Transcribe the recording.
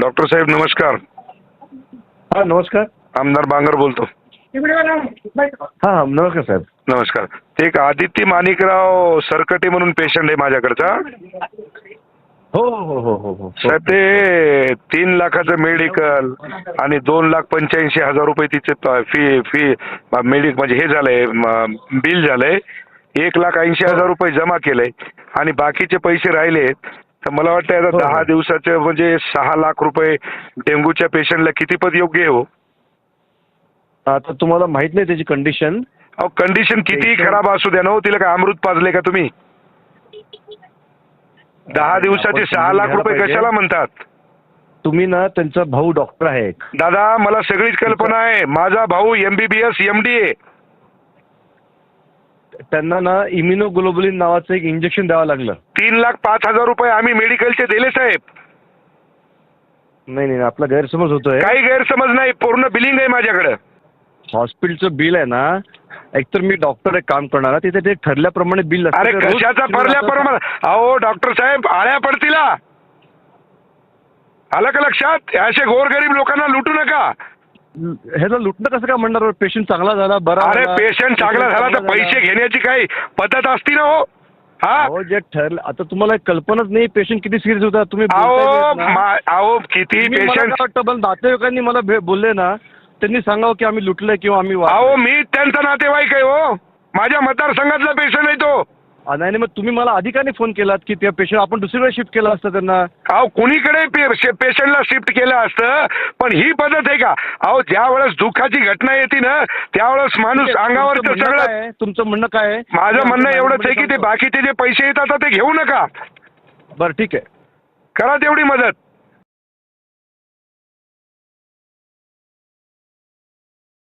Doctor साहेब नमस्कार. हा नमस्कार. आमदार बांगर बोलतो. हा हा नमस्कार साहेब. नमस्कार. ते एक आदित्य माणिकराव सरकटे म्हणून पेशंट आहे माझ्याकडचा. हो हो हो हो हो. साहेब ते तीन लाखाचं मेडिकल आणि दोन लाख पंच्याऐंशी हजार रुपये तिचे फी फी मेडिक म्हणजे हे झालंय बिल झालंय. एक लाख ऐंशी हजार रुपये जमा केलंय आणि बाकीचे पैसे राहिले तर मला वाटतं आता हो, दहा हो. दिवसाचे म्हणजे सहा लाख रुपये डेंग्यूच्या पेशंटला किती पद योग्य आहे हो आता तुम्हाला माहीत नाही त्याची कंडिशन अहो कंडिशन Patient- खराब असू द्या ना हो तिला काय अमृत पाजले का तुम्ही दहा दिवसाचे सहा लाख रुपये. कशाला म्हणतात तुम्ही ना त्यांचा भाऊ डॉक्टर आहे. दादा मला सगळीच कल्पना आहे माझा भाऊ एमबीबीएस एमडी आहे त्यांना ना इम्युनोग्लोबुलिन नावाचं एक इंजेक्शन द्यावं लागलं. तीन लाख पाच हजार रुपये आम्ही मेडिकलचे दिले साहेब. नाही नाही आपला गैरसमज होतोय. काही गैरसमज नाही पूर्ण बिलिंग आहे माझ्याकडे. हॉस्पिटलचं बिल आहे ना एकतर मी डॉक्टर एक काम करणार तिथे ते ठरल्याप्रमाणे बिल. अरे कशाचा प्रमाण अहो डॉक्टर साहेब आळ्या पडतील. आलं का लक्षात? असे गोरगरीब लोकांना लुटू नका. ह्याला लुटणं कसं काय म्हणणार? पेशंट चांगला झाला बरा अरे झाला, पेशंट चांगला झाला तर पैसे घेण्याची काही पद्धत असती ना हो. हा? अहो जे ठरलं आता तुम्हाला एक कल्पनाच नाही पेशंट किती सिरियस होता. तुम्ही अहो बोलताय ना. मा- अहो किती तुम्ही मला पेशंट काय वाटतं पण नातेवाईकांनी मला भे- बोलले ना त्यांनी सांगावं की आम्ही लुटलंय किंवा आम्ही अहो मी त्यांचा नातेवाईक आहे हो. माझ्या मतदारसंघातला पेशंट आहे तो. नाही नाही, मग तुम्ही मला अधिकाने फोन केलात की त्या पेशंट आपण दुसरीकडे शिफ्ट केलं असतं त्यांना अहो कुणीकडे पेशंटला शिफ्ट केलं असतं पण ही पद्धत आहे का अहो ज्या वेळेस दुःखाची घटना येते ना त्यावेळेस माणूस अंगावर तुमचं म्हणणं सगळं आहे? तुमचं म्हणणं काय आहे? माझं म्हणणं एवढंच आहे की ते. बाकीचे जे पैसे येतात ते घेऊ नका बरं ठीक आहे करा तेवढी मदत